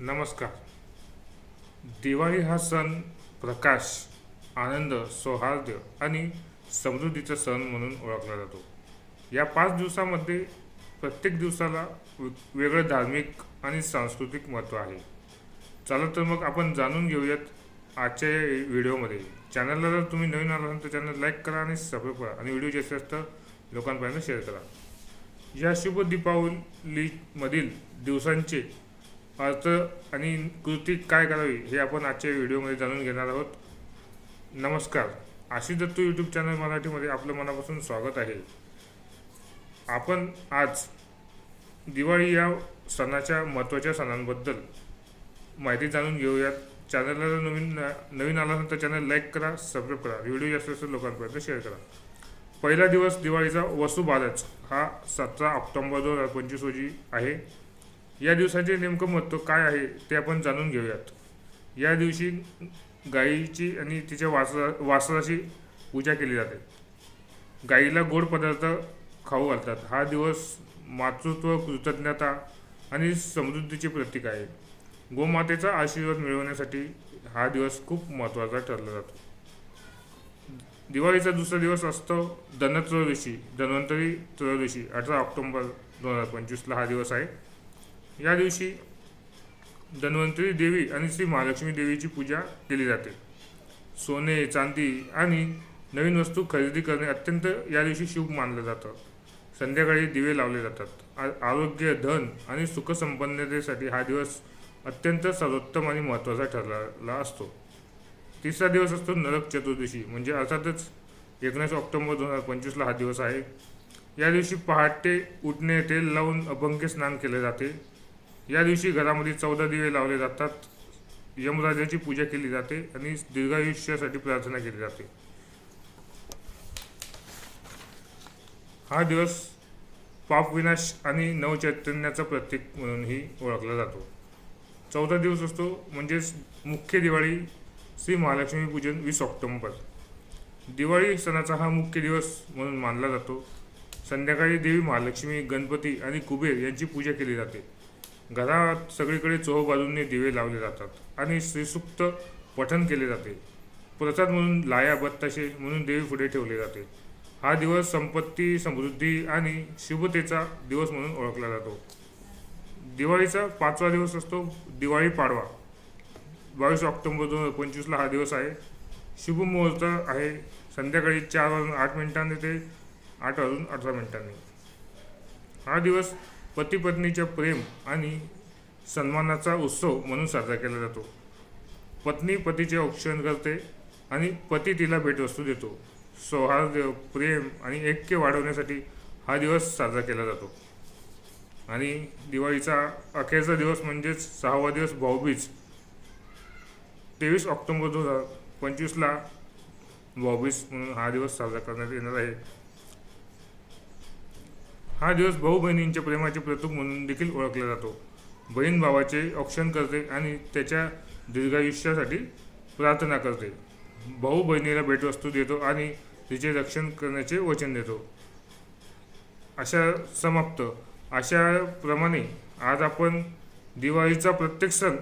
नमस्कार. दिवाळी हा सण प्रकाश आनंद सौहार्द आणि समृद्धीचा सण म्हणून ओळखला जातो. या पाच दिवसामध्ये प्रत्येक दिवसाला वेगळं धार्मिक आणि सांस्कृतिक महत्त्व आहे. चला तर मग आपण जाणून घेऊयात आजच्या या व्हिडिओमध्ये. चॅनलला जर तुम्ही नवीन आला असाल तर चॅनल लाईक करा आणि सबस्क्राईब करा आणि व्हिडिओ जास्तीत जास्त लोकांपर्यंत शेअर करा. या शुभ दीपावलीमधील दिवसांचे अर्थ आणि कृती काय करावी हे आपण आजच्या व्हिडिओमध्ये जाणून घेणार आहोत. नमस्कार. आशिष दत्तू यूट्यूब चॅनल मराठीमध्ये आपलं मनापासून स्वागत आहे. आपण आज दिवाळी या सणाच्या महत्त्वाच्या सणांबद्दल माहिती जाणून घेऊयात. चॅनलला जर नवीन नवीन आला असेल तर चॅनल लाईक करा सबस्क्राईब करा व्हिडिओ जास्त जास्त लोकांपर्यंत शेअर करा. पहिला दिवस दिवाळीचा वसुबारस हा सतरा ऑक्टोंबर दोन हजार पंचवीस रोजी आहे. या दिवसाचे नेमकं महत्त्व काय आहे ते आपण जाणून घेऊयात. या दिवशी गाईची आणि तिच्या वासरा वासराची पूजा केली जाते. गाईला गोड पदार्थ खाऊ घालतात. हा दिवस मातृत्व कृतज्ञता आणि समृद्धीचे प्रतीक आहे. गोमातेचा आशीर्वाद मिळवण्यासाठी हा दिवस खूप महत्त्वाचा ठरला जातो. दिवाळीचा दुसरा दिवस असतो धनत्रयोदशी धन्वंतरी त्रयोदशी अठरा ऑक्टोंबर दोन हजार पंचवीसला हा दिवस आहे. या दिवशी धन्वंतरी देवी आणि श्री महालक्ष्मी देवीची पूजा केली जाते. सोने चांदी आणि नवीन वस्तू खरेदी करणे अत्यंत या दिवशी शुभ मानलं जातं. संध्याकाळी दिवे लावले जातात. आरोग्य धन आणि सुखसंपन्नतेसाठी हा दिवस अत्यंत सर्वोत्तम आणि महत्त्वाचा ठरलेला असतो. तिसरा दिवस असतो नरक चतुर्दशी म्हणजे अर्थातच एकोणीस ऑक्टोबर दोन हजार पंचवीसला हा दिवस आहे. या दिवशी पहाटे उठणे तेल लावून अभंग्य स्नान केले जाते. या दिवशी घरामध्ये चौदा दिवे लावले जातात. यमराजाची पूजा केली जाते आणि दीर्घायुष्यासाठी प्रार्थना केली जाते. हा दिवस पापविनाश आणि नवचैतन्याचा प्रतीक म्हणूनही ओळखला जातो. चौदा दिवस असतो म्हणजेच मुख्य दिवाळी श्री महालक्ष्मी पूजन वीस ऑक्टोंबर. दिवाळी सणाचा हा मुख्य दिवस म्हणून मानला जातो. संध्याकाळी देवी महालक्ष्मी गणपती आणि कुबेर यांची पूजा केली जाते. घरात सगळीकडे चोहोबाजूंनी दिवे लावले जातात आणि श्रीसुक्त पठण केले जाते. प्रसाद म्हणून लाया बत्ताशे म्हणून देवी पुढे ठेवले जाते. हा दिवस संपत्ती समृद्धी आणि शुभतेचा दिवस म्हणून ओळखला जातो. दिवाळीचा पाचवा दिवस असतो दिवाळी पाडवा. बावीस ऑक्टोबर दोन हजार पंचवीसला हा दिवस आहे. शुभ मुहूर्त आहे. संध्याकाळी चार वाजून आठ मिनिटांनी ते आठ वाजून अठरा मिनिटांनी. हा दिवस पती पत्नीच्या प्रेम आणि सन्मानाचा उत्सव म्हणून साजरा केला जातो. पत्नी पतीचे औक्षण करते आणि पती तिला भेटवस्तू देतो. सौहार्द प्रेम आणि ऐक्य वाढवण्यासाठी हा दिवस साजरा केला जातो. आणि दिवाळीचा अखेरचा दिवस म्हणजेच सहावा दिवस भाऊबीज. तेवीस ऑक्टोबर दोन हजार पंचवीसला भाऊबीज म्हणून हा दिवस साजरा करण्यात येणार आहे. हा दिवस भाऊ बहिणींच्या प्रेमाचे प्रतीक म्हणून देखील ओळखला जातो. बहीण भावाचे औक्षण करते आणि त्याच्या दीर्घायुष्यासाठी प्रार्थना करते. भाऊ बहिणीला भेटवस्तू देतो आणि तिचे रक्षण करण्याचे वचन देतो. अशा समाप्त. अशाप्रमाणे आज आपण दिवाळीचा प्रत्येक सण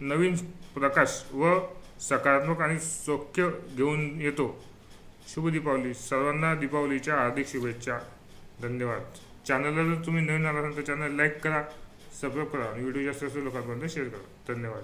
नवीन प्रकाश व सकारात्मक आणि सौख्य घेऊन येतो. शुभ दीपावली. सर्वांना दीपावलीच्या हार्दिक शुभेच्छा. धन्यवाद. चॅनलला जर तुम्ही नवीन आला असाल तर चॅनल लाईक करा सबस्क्राईब करा आणि व्हिडिओ जास्त जास्त लोकांपर्यंत शेअर करा. धन्यवाद.